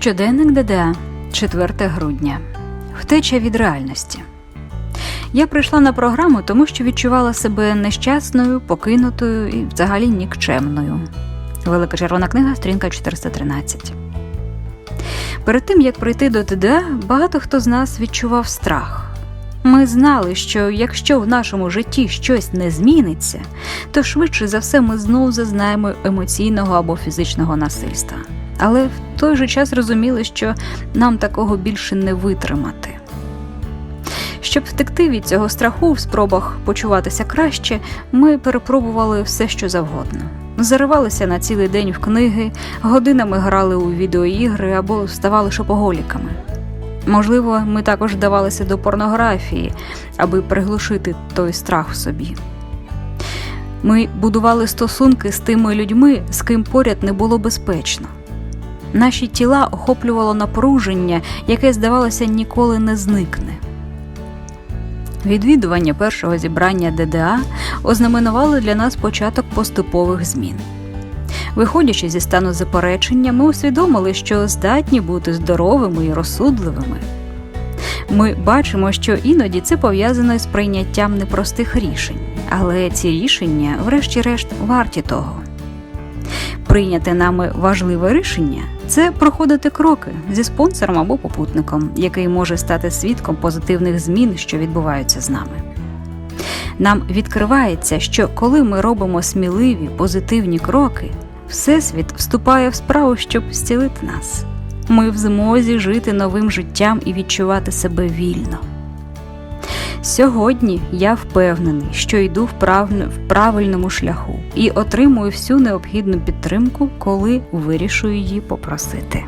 Щоденник ДДА, 4 грудня. Втеча від реальності. Я прийшла на програму, тому що відчувала себе нещасною, покинутою і взагалі нікчемною. Велика червона книга, сторінка 413. Перед тим як прийти до ДДА, багато хто з нас відчував страх. Ми знали, що якщо в нашому житті щось не зміниться, то швидше за все ми знову зазнаємо емоційного або фізичного насильства. Але в той же час розуміли, що нам такого більше не витримати. Щоб втекти від цього страху в спробах почуватися краще, ми перепробували все, що завгодно. Заривалися на цілий день в книги, годинами грали у відеоігри або ставали шопоголіками. Можливо, ми також вдавалися до порнографії, аби приглушити той страх в собі. Ми будували стосунки з тими людьми, з ким поряд не було безпечно. Наші тіла охоплювало напруження, яке, здавалося, ніколи не зникне. Відвідування першого зібрання ДДА ознаменувало для нас початок поступових змін. Виходячи зі стану заперечення, ми усвідомили, що здатні бути здоровими і розсудливими. Ми бачимо, що іноді це пов'язано з прийняттям непростих рішень, але ці рішення, врешті-решт, варті того. Прийняте нами важливе рішення це проходити кроки зі спонсором або попутником, який може стати свідком позитивних змін, що відбуваються з нами. Нам відкривається, що коли ми робимо сміливі позитивні кроки, Всесвіт вступає в справу, щоб зцілити нас. Ми в змозі жити новим життям і відчувати себе вільно. Сьогодні я впевнений, що йду в, прав... в правильному шляху і отримую всю необхідну підтримку, коли вирішую її попросити.